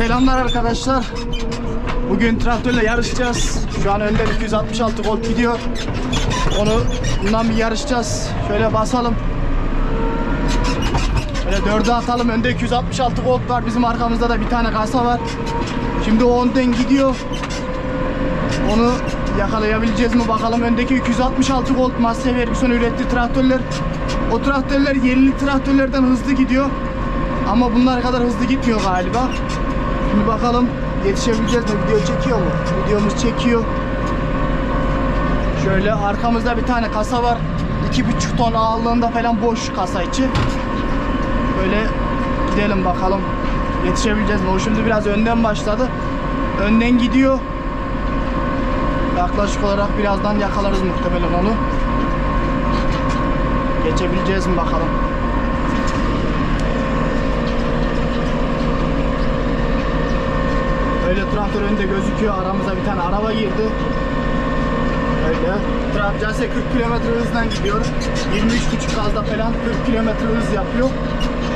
Selamlar arkadaşlar. Bugün traktörle yarışacağız. Şu an önden 266 volt gidiyor. Onu bundan bir yarışacağız. Şöyle basalım. Şöyle dörde atalım. Önde 266 volt var. Bizim arkamızda da bir tane kasa var. Şimdi o önden gidiyor. Onu yakalayabileceğiz mi bakalım. Öndeki 266 volt Massey Ferguson ürettiği traktörler. O traktörler yerli traktörlerden hızlı gidiyor. Ama bunlar kadar hızlı gitmiyor galiba. Şimdi bakalım yetişebileceğiz mi? Video çekiyor mu? Videomuz çekiyor. Şöyle arkamızda bir tane kasa var. 2,5 ton ağırlığında falan boş kasa içi. Böyle gidelim bakalım. Yetişebileceğiz mi? O şimdi biraz önden başladı. Önden gidiyor. Yaklaşık olarak birazdan yakalarız muhtemelen onu. Geçebileceğiz mi bakalım. Öyle traktör önünde gözüküyor. Aramıza bir tane araba girdi. Öyle. Traktör 40 km hızla gidiyor. 23,5 gazda falan 40 km hız yapıyor.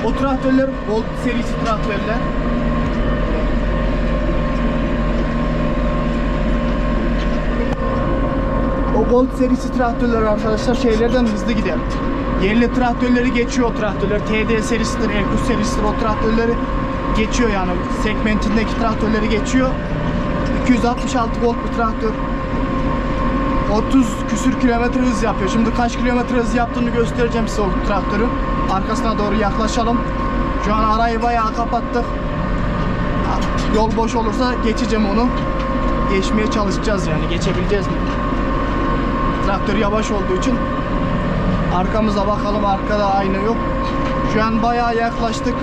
O traktörler Volt serisi traktörler. O Volt serisi traktörler arkadaşlar şeylerden hızlı gider. Yerli traktörleri geçiyor o traktörler. TD serisidir, Erkus serisidir o traktörleri geçiyor yani. Segmentindeki traktörleri geçiyor. 266 volt bir traktör. 30 küsür kilometre hız yapıyor. Şimdi kaç kilometre hız yaptığını göstereceğim size o traktörün. Arkasına doğru yaklaşalım. Şu an arayı bayağı kapattık. Yol boş olursa geçeceğim onu. Geçmeye çalışacağız yani. Geçebileceğiz mi? Traktör yavaş olduğu için arkamıza bakalım. Arkada ayna yok. Şu an bayağı yaklaştık.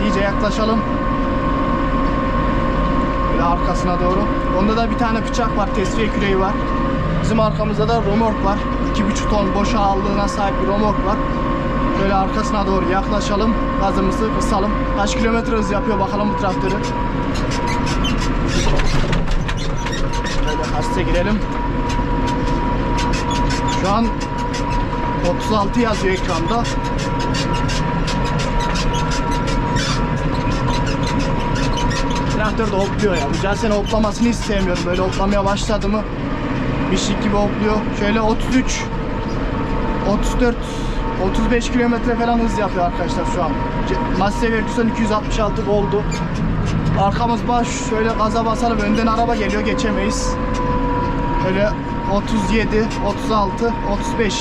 İyice yaklaşalım. Böyle arkasına doğru. Onda da bir tane bıçak var. Tesviye küreği var. Bizim arkamızda da romork var. 2,5 ton boş ağırlığına sahip bir romork var. Böyle arkasına doğru yaklaşalım. Gazımızı kısalım. Kaç kilometre hız yapıyor bakalım bu traktörü. Böyle hasta girelim. Şu an 36 yazıyor ekranda. Traktör de hopluyor ya. Bu sene hoplamasını hiç sevmiyorum. Böyle hoplamaya başladı mı bir şey gibi hopluyor. Şöyle 33 34 35 kilometre falan hız yapıyor arkadaşlar şu an. Massey Ferguson 266 oldu. Arkamız baş. Şöyle gaza basalım. Önden araba geliyor. Geçemeyiz. Öyle 37, 36, 35.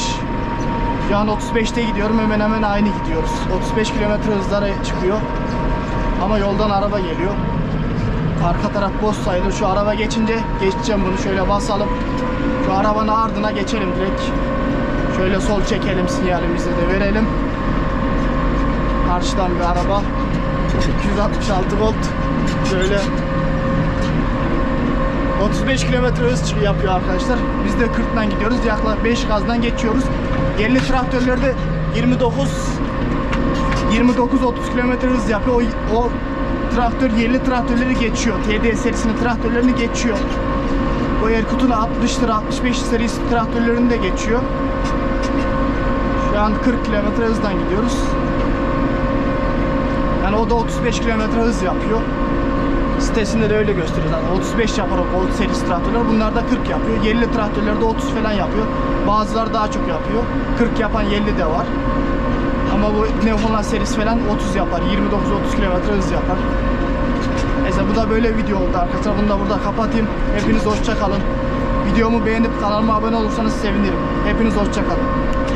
Şu an 35'te gidiyorum. Hemen hemen aynı gidiyoruz. 35 kilometre hızlara çıkıyor. Ama yoldan araba geliyor. Arka taraf boş sayılır. Şu araba geçince geçeceğim bunu. Şöyle basalım. Şu arabanın ardına geçelim direkt. Şöyle sol çekelim sinyalimizi de verelim. Karşıdan bir araba. 266 volt. Şöyle 35 kilometre hız çıkıyor yapıyor arkadaşlar. Biz de 40'dan gidiyoruz. Yaklaşık 5 gazdan geçiyoruz. Yerli traktörlerde 29 29-30 kilometre hız yapıyor. O, o traktör yerli traktörleri geçiyor. TD serisinin traktörlerini geçiyor. O Erkut'un 60'dır 65 serisi traktörlerini de geçiyor. Şu an 40 kilometre hızdan gidiyoruz. Yani o da 35 kilometre hız yapıyor. Sitesinde de öyle gösteriyor zaten. 35 yapar o Gold serisi traktörler. Bunlar da 40 yapıyor. Yerli traktörler de 30 falan yapıyor. Bazıları daha çok yapıyor. 40 yapan yerli de var. Ama bu New Holland serisi falan 30 yapar. 29-30 kilometre hız yapar. Neyse bu da böyle video oldu arkadaşlar. Bunu da burada kapatayım. Hepiniz hoşça kalın. Videomu beğenip kanalıma abone olursanız sevinirim. Hepiniz hoşça kalın.